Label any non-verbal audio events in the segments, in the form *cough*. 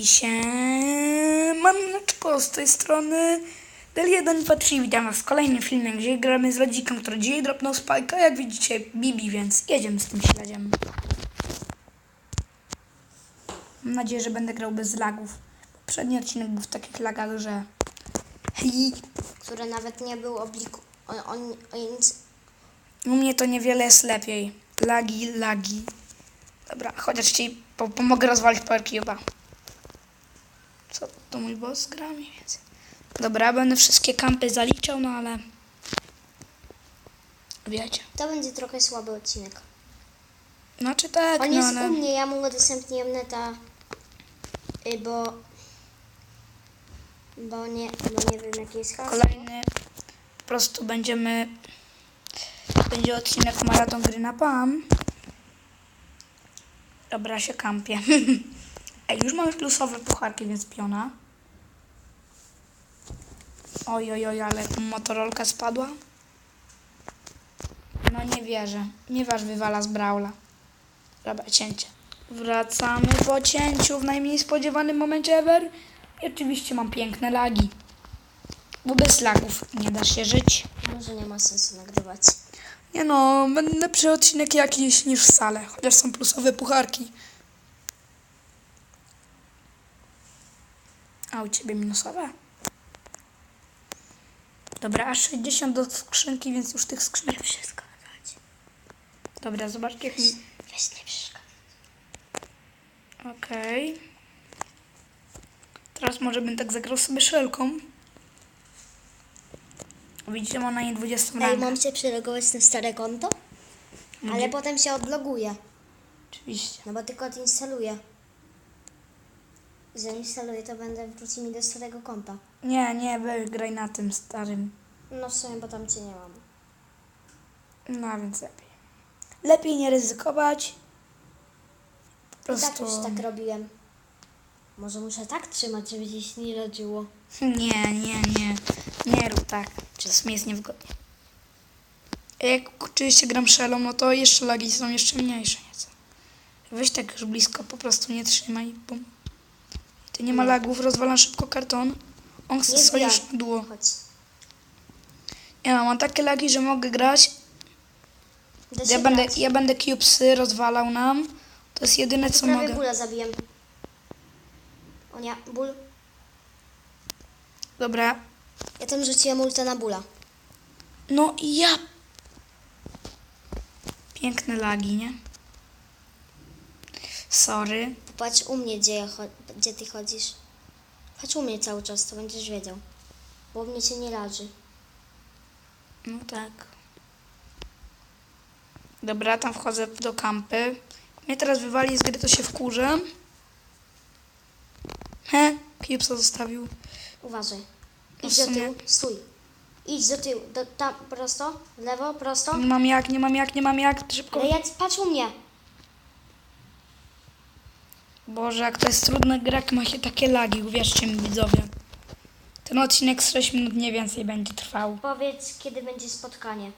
I się maneczko z tej strony Del123 witam was w kolejnym filmie, gdzie gramy z Radzikiem, który dzisiaj dropnął spajka, jak widzicie Bibi, więc jedziemy z tym śledziem. Mam nadzieję, że będę grał bez lagów. Poprzedni odcinek był w takich lagach, że hej, który nawet nie był obliku... On, on, u mnie to niewiele jest lepiej. Lagi, lagi. Dobra, chociaż ci po pomogę rozwalić Power Cube'a. Co to mój boss gra mniej więcej. Dobra, będę wszystkie kampy zaliczał, no ale... Wiecie. To będzie trochę słaby odcinek. Znaczy tak, On no jest ale... u mnie, ja mu udostępniłem neta, y, bo... Bo nie, bo nie wiem jakie jest hasło. Kolejny po prostu będziemy. Będzie odcinek maraton gry na PAM. Dobra, się kampię. *laughs* Ej, już mamy plusowe pucharki, więc piona. Oj, oj, oj, ale motorolka spadła. No nie wierzę. Nie waż wywala z Braula. Dobra, cięcie. Wracamy po cięciu w najmniej spodziewanym momencie ever. I oczywiście mam piękne lagi. Bo bez lagów nie da się żyć. Może nie ma sensu nagrywać. Nie no, będę lepszy odcinek jakiś niż w sale, chociaż są plusowe pucharki. A u ciebie minusowe? Dobra, aż 60 do skrzynki, więc już tych skrzynek wszystko dać. Dobra, zobaczcie. mi- Weź nie przeszkadza. Okej. Teraz może bym tak zagrał sobie szelką. Widzicie, mam na nie 20 Ej, rangę. mam się przelogować na stare konto? Ale potem się odloguję. Oczywiście. No bo tylko odinstaluję. Zainstaluję, to będę wróci mi do starego konta. Nie, nie, weź graj na tym starym. No w sumie, bo tam cię nie mam. No a więc lepiej. Lepiej nie ryzykować. Po I tak prostu. już tak robiłem. Może muszę tak trzymać, żeby gdzieś nie rodziło. *laughs* Nie, nie, nie. Nie rób tak. Czasem jest niewygodnie. Jak oczywiście gram szelą, no to jeszcze lagi są jeszcze mniejsze nieco. Weź tak już blisko, po prostu nie trzymaj. Bum. Ty nie ma Nie. lagów, rozwalam szybko karton. On chce długo. Chodź. Ja mam takie lagi, że mogę grać. Ja będę, ja będę cubesy rozwalał nam. To jest jedyne co Prawie mogę. bóla zabiłem. O nie, ból. Dobra. Ja tam rzuciłem ulta na bóla. No i ja. Piękne lagi, nie? Sorry. Popatrz u mnie, gdzie, ja cho- gdzie ty chodzisz. Chodź u mnie cały czas, to będziesz wiedział. Bo mnie się nie raży. No tak. Dobra, tam wchodzę do kampy. Mnie teraz wywali z gry, to się wkurzę. He, Cubesa zostawił. Uważaj. No Idź do sumie- tyłu, stój. Idź do tyłu, do, tam, prosto, w lewo, prosto. Nie mam jak, nie mam jak, nie mam jak. Szybko. Ale ja, patrz u mnie. Boże, jak to jest trudna gra, ma się takie lagi, uwierzcie mi widzowie. Ten odcinek z 6 minut nie więcej będzie trwał. Powiedz, kiedy będzie spotkanie.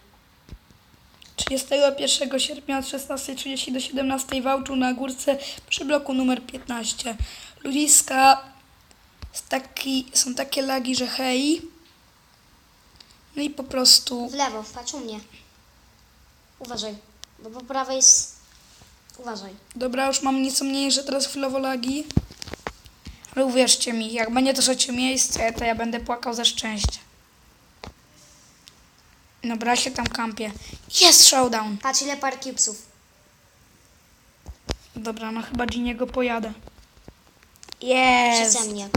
31 sierpnia od 16.30 do 17.00 w Wałczu na górce przy bloku numer 15. Ludziska taki, są takie lagi, że hej. No i po prostu W lewo, patrz u mnie. Uważaj, bo po prawej jest... Uważaj. Dobra, już mam nieco mniejsze teraz chwilowo lagi. Ale uwierzcie mi, jak będzie to trzecie miejsce, to ja będę płakał ze szczęścia. Dobra, się tam kampię. Jest showdown. Patrz ile par cubesów. Dobra, no chyba Giniego pojadę. Jest. Przeze mnie.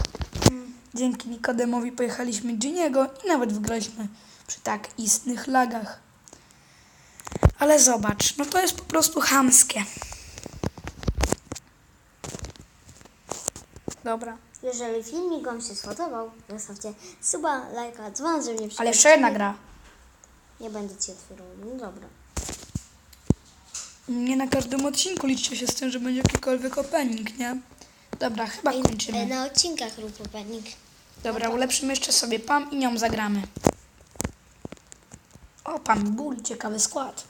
Dzięki Nikodemowi pojechaliśmy Giniego i nawet wygraliśmy przy tak istnych lagach. Ale zobacz, no to jest po prostu chamskie. Dobra, Jeżeli filmik Wam się spodobał, zostawcie suba, lajka, dzwon, żeby nie ale jeszcze jedna gra. Nie będę Ci otwierał. No dobra. Nie na każdym odcinku liczcie się z tym, że będzie jakikolwiek opening, nie? Dobra, chyba Ej, kończymy. Na odcinkach rób opening. Dobra, ulepszymy jeszcze sobie PAM i nią zagramy. O, PAM Bull, ciekawy skład.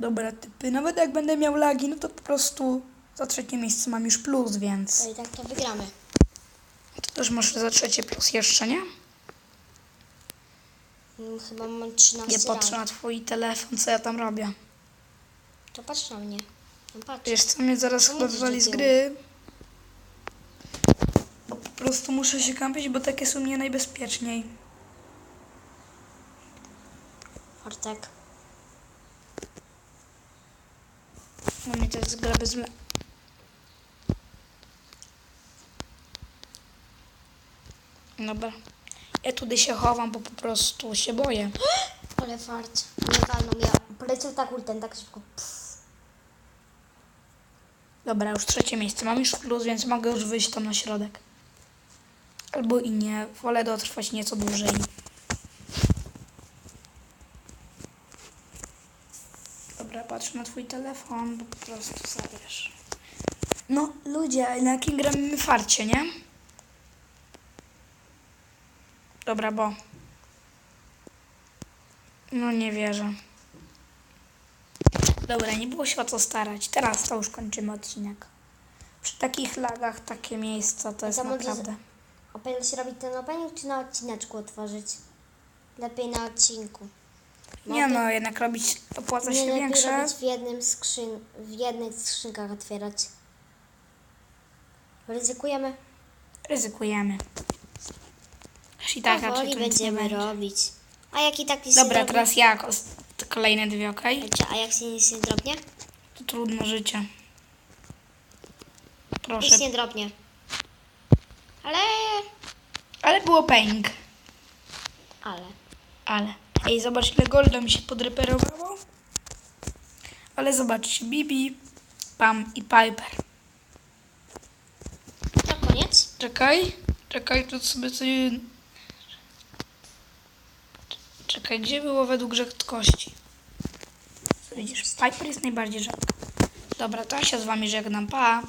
Dobra, typy, nawet jak będę miał lagi, no to po prostu Za trzecie miejsce mam już plus, więc To i tak to wygramy. to też może za trzecie plus jeszcze, nie? Mm, Chyba mam 13 Nie patrzę na twój telefon, co ja tam robię. To patrz na mnie. No patrz. Wiesz co, mnie zaraz chyba wywali z gry. Bo po prostu muszę się kampić, bo tak jest u mnie najbezpieczniej. Fortek. U mnie to jest gra bez... Dobra. Ja tutaj się chowam, bo po prostu się boję. *gasps* Ale fart. Nie walną. Ja poleciał tak ultem, tak szybko. Pff. Dobra, już trzecie miejsce. Mam już plus, więc mogę już wyjść tam na środek. Albo i nie. Wolę dotrwać nieco dłużej. Dobra, patrzę na twój telefon, bo po prostu zabierz. No, ludzie, na jakim gramy farcie, nie? Dobra, bo... No nie wierzę. Dobra, nie było się o co starać. Teraz to już kończymy odcinek. Przy takich lagach takie miejsca to jest naprawdę. A powinno się robić ten opening, czy na odcineczku otworzyć? Lepiej na odcinku. Nie no, jednak robić opłaca się większe. robić w jednym skrzyn... w jednych skrzynkach otwierać. Ryzykujemy. Ryzykujemy. I tak raczej Powoli tu nic nie będziemy będzie. robić. A jak i tak nic Dobra, nie teraz ja kos- kolejne dwie, okej? A jak się nic nie drobnie? To trudno życie. Proszę. Nic nie drobnie. Ale... Ale było pęk. Ale. Ale. Ej, zobacz ile golda mi się podreperowało. Ale zobaczcie, Bibi, Pam i Piper. To koniec. Czekaj, czekaj, tu sobie coś... Czekaj, gdzie było według rzadkości? Co widzisz, Piper jest najbardziej rzadka. Dobra, to ja się z wami żegnam, pa.